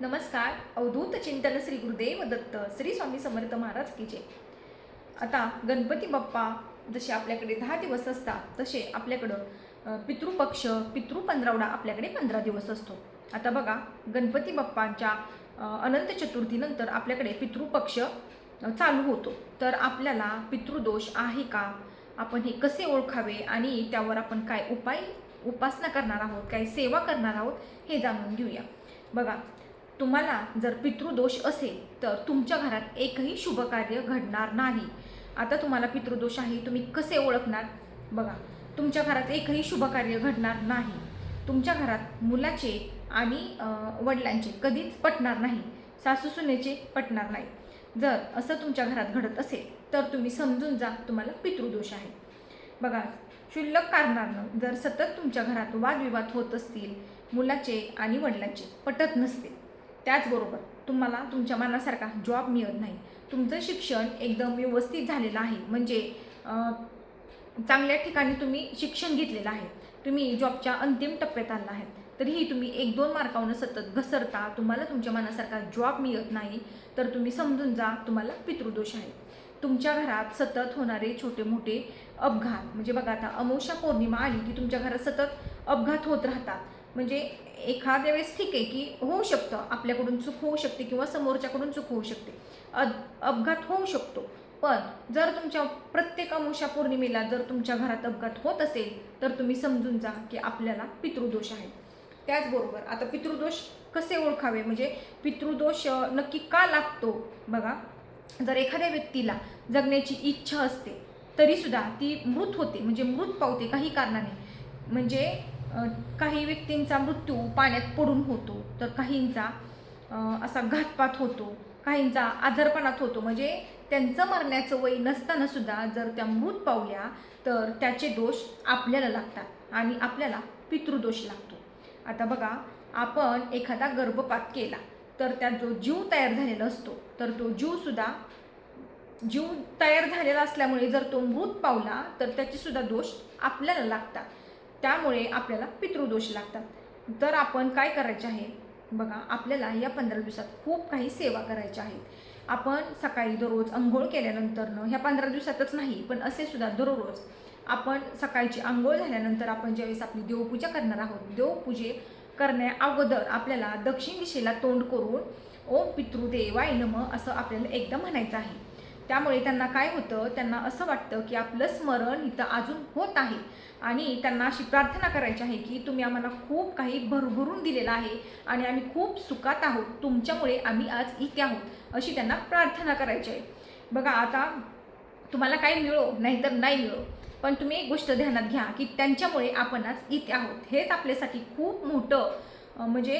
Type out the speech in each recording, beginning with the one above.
नमस्कार. अवधूत चिंतन श्री गुरुदेव दत्त श्री स्वामी समर्थ महाराज की जय. आता गणपती बाप्पा जसे आपल्याकडे दहा दिवस असतात तसे आपल्याकडं पितृपक्ष पितृ पंधरावडा आपल्याकडे पंधरा दिवस असतो. आता बघा गणपती बाप्पांच्या अनंत चतुर्थीनंतर आपल्याकडे पितृपक्ष चालू होतो. तर आपल्याला पितृदोष आहे का? आपण हे कसे ओळखावे आणि त्यावर आपण काय उपाय उपासना करणार आहोत काय सेवा करणार आहोत हे जाणून घेऊया. बघा तुम्हाला जर पितृदोष असेल तर तुमच्या घरात एकही शुभ कार्य घडणार नाही. आता तुम्हाला पितृदोष आहे तुम्ही कसे ओळखणार? बघा तुमच्या घरात एकही शुभ कार्य घडणार नाही. तुमच्या घरात मुलाचे आणि वडिलांचे कधीच पटणार नाही. सासूसुनेचे पटणार नाही. जर असं तुमच्या घरात घडत असेल तर तुम्ही समजून जा तुम्हाला पितृदोष आहे. बघा क्षुल्लक कारणानं जर सतत तुमच्या घरात वादविवाद होत असतील मुलाचे आणि वडिलांचे पटत नसतील त्याचबरोबर तुम्हाला तुमच्या मनासारखा जॉब मिळत नाही. तुमचं शिक्षण एकदम व्यवस्थित झालेलं आहे. म्हणजे चांगल्या ठिकाणी तुम्ही शिक्षण घेतलेलं आहे. तुम्ही जॉबच्या अंतिम टप्प्यात आला आहेत तरीही तुम्ही एक दोन मार्कावरून सतत घसरता तुम्हाला तुमच्या मनासारखा जॉब मिळत नाही तर तुम्ही समजून जा तुम्हाला पितृदोष आहे. तुमच्या घरात सतत होणारे छोटे मोठे अपघात म्हणजे बघा आता अमावस्या पौर्णिमा आली की तुमच्या घरात सतत अपघात होत राहतात. म्हणजे एखाद्या वेळेस ठीक आहे की होऊ शकतं आपल्याकडून चूक होऊ शकते किंवा समोरच्याकडून चूक होऊ शकते. अद अपघात होऊ शकतो. पण जर तुमच्या प्रत्येक अमुषा पौर्णिमेला जर तुमच्या घरात अपघात होत असेल तर तुम्ही समजून जा की आपल्याला पितृदोष आहे. त्याचबरोबर आता पितृदोष कसे ओळखावे? म्हणजे पितृदोष नक्की का लागतो? बघा जर एखाद्या व्यक्तीला जगण्याची इच्छा असते तरीसुद्धा ती मृत होते. म्हणजे मृत पावते काही कारणाने. म्हणजे काही व्यक्तींचा मृत्यू पाण्यात पडून होतो तर काहींचा असा घातपात होतो काहींचा आजारपणात होतो. म्हणजे त्यांचं मरण्याचं वय नसताना सुद्धा जर त्या मृत पावल्या तर त्याचे दोष आपल्याला लागतात आणि आपल्याला पितृदोष लागतो. आता बघा आपण एखादा गर्भपात केला तर त्यात जो जीव तयार झालेला असतो तर तो जीवसुद्धा जीव तयार झालेला असल्यामुळे जर तो मृत पावला तर त्याचेसुद्धा दोष आपल्याला लागतात. त्यामुळे आपल्याला पितृदोष लागतात. तर आपण काय करायचे आहे? बघा आपल्याला या पंधरा दिवसात खूप काही सेवा करायच्या आहेत. आपण सकाळी दररोज आंघोळ केल्यानंतरनं ह्या पंधरा दिवसातच नाही पण असे सुद्धा दररोज आपण सकाळची आंघोळ झाल्यानंतर आपण ज्यावेळेस आपली देवपूजा करणार आहोत देवपूजे करण्या अगोदर आपल्याला दक्षिण दिशेला तोंड करून ओम पितृदेवाय नम असं आपल्याला एकदा म्हणायचं आहे. त्यामुळे त्यांना काय होतं त्यांना असं वाटतं की आपलं स्मरण इथं अजून होत आहे. आणि त्यांना अशी प्रार्थना करायची आहे की तुम्ही आम्हाला खूप काही भरभरून दिलेलं आहे आणि आम्ही खूप सुखात आहोत. तुमच्यामुळे आम्ही आज इथे आहोत अशी त्यांना प्रार्थना करायची आहे. बघा आता तुम्हाला काही मिळो नाहीतर नाही मिळो पण तुम्ही एक गोष्ट ध्यानात घ्या की त्यांच्यामुळे आपण आज इथे आहोत. हेच आपल्यासाठी खूप मोठं म्हणजे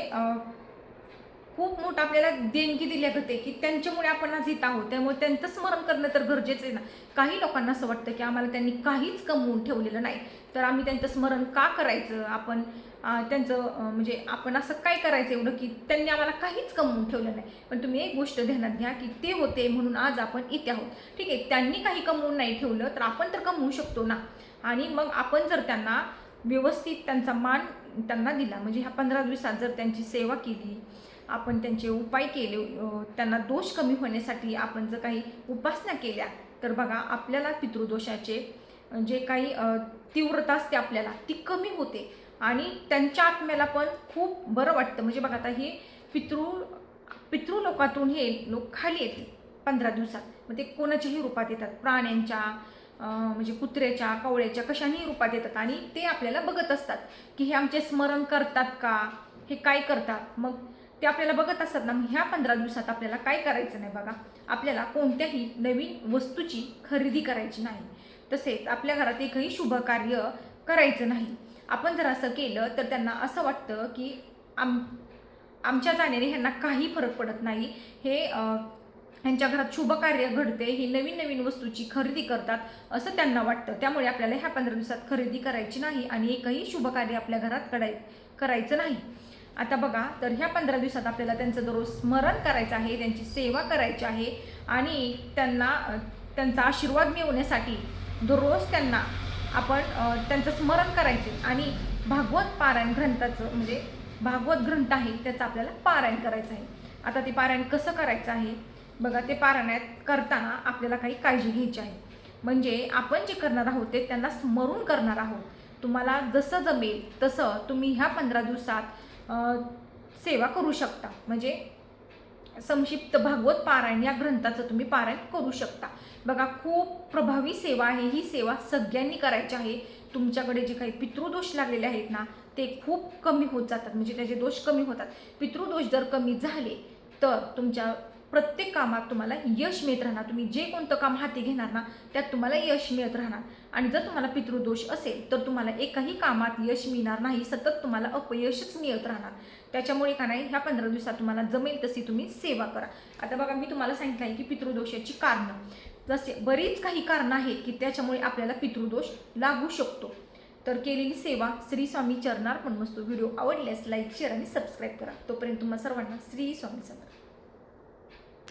खूप मोठं आपल्याला देणगी दिल्या होते की त्यांच्यामुळे आपण आज इथं आहोत. त्यामुळे त्यांचं स्मरण करणं तर गरजेचं आहे ना. काही लोकांना असं वाटतं की आम्हाला त्यांनी काहीच कमवून ठेवलेलं नाही. तर आम्ही त्यांचं स्मरण का करायचं? आपण त्यांचं म्हणजे आपण असं काय करायचं एवढं की त्यांनी आम्हाला काहीच कमवून ठेवलं नाही. पण तुम्ही एक गोष्ट ध्यानात घ्या की ते होते म्हणून आज आपण इथे आहोत. ठीक आहे त्यांनी काही कमवून नाही ठेवलं तर आपण तर कमवू शकतो ना. आणि मग आपण जर त्यांना व्यवस्थित त्यांचा मान त्यांना दिला म्हणजे ह्या पंधरा दिवसात जर त्यांची सेवा केली आपण त्यांचे उपाय केले त्यांना दोष कमी होण्यासाठी आपण जर काही उपासना केल्या तर बघा आपल्याला पितृदोषाचे जे काही तीव्रता असते आपल्याला ती कमी होते. आणि त्यांच्या आत्म्याला पण खूप बरं वाटतं. म्हणजे बघा आता हे पितृ पितृ लोकातून हे लोक खाली येते पंधरा दिवसात. मग ते कोणाच्याही रूपात येतात? प्राण्यांच्या म्हणजे कुत्र्याच्या कवळ्याच्या कशानेही रूपात येतात. आणि ते आपल्याला बघत असतात की हे आमचे स्मरण करतात का? हे काय करतात? मग ते आपल्याला बघत असतात ना मग ह्या पंधरा दिवसात आपल्याला काय करायचं नाही बघा. आपल्याला कोणत्याही नवीन वस्तूची खरेदी करायची नाही. तसेच आपल्या घरात एकही शुभ कार्य करायचं नाही. आपण जर असं केलं तर त्यांना असं वाटतं की आम आमच्या जाण्याने ह्यांना काही फरक पडत नाही. हे यांच्या ह्यांच्या घरात शुभ कार्य घडते ही नवीन नवीन वस्तूची खरेदी करतात असं त्यांना वाटतं. त्यामुळे आपल्याला ह्या पंधरा दिवसात खरेदी करायची नाही आणि एकही शुभ कार्य आपल्या घरात कराय करायचं नाही. आता बघा तर ह्या पंधरा दिवसात आपल्याला त्यांचं दररोज स्मरण करायचं आहे त्यांची सेवा करायची आहे आणि त्यांना त्यांचा आशीर्वाद मिळवण्यासाठी दररोज त्यांना आपण त्यांचं स्मरण करायचे आणि भागवत पारायण ग्रंथाचं म्हणजे भागवत ग्रंथ आहे त्याचं आपल्याला पारायण करायचं आहे. आता ते पारायण कसं करायचं आहे? बघा ते पारायणात करताना आपल्याला काही काळजी घ्यायची आहे. म्हणजे आपण जे करणार आहोत ते त्यांना स्मरून करणार आहोत. तुम्हाला जसं जमेल तसं तुम्ही ह्या पंधरा दिवसात सेवा करू शकता. म्हणजे संक्षिप्त भागवत पारायण या ग्रंथाचं तुम्ही पारायण करू शकता. बघा खूप प्रभावी सेवा आहे. ही सेवा सगळ्यांनी करायची आहे. तुमच्याकडे जे काही पितृदोष लागलेले आहेत ना ते खूप कमी होत जातात. म्हणजे त्याचे दोष कमी होतात. पितृदोष जर कमी झाले तर तुमच्या प्रत्येक कामात तुम्हाला यश मिळत राहणार. तुम्ही जे कोणतं काम हाती घेणार ना त्यात तुम्हाला यश मिळत राहणार. आणि जर तुम्हाला पितृदोष असेल तर तुम्हाला एकाही कामात यश मिळणार नाही सतत तुम्हाला अपयशच मिळत राहणार. त्याच्यामुळे का नाही ह्या पंधरा दिवसात तुम्हाला जमेल तशी तुम्ही सेवा करा. आता बघा मी तुम्हाला सांगितलं आहे की पितृदोषाची कारणं. जसे बरीच काही कारणं आहेत की त्याच्यामुळे आपल्याला पितृदोष लागू शकतो. तर केलेली सेवा श्री स्वामी चरणार पण मस्त व्हिडिओ आवडल्यास लाईक शेअर आणि सबस्क्राईब करा. तोपर्यंत तुम्हाला सर्वांना श्री स्वामी समर्थ.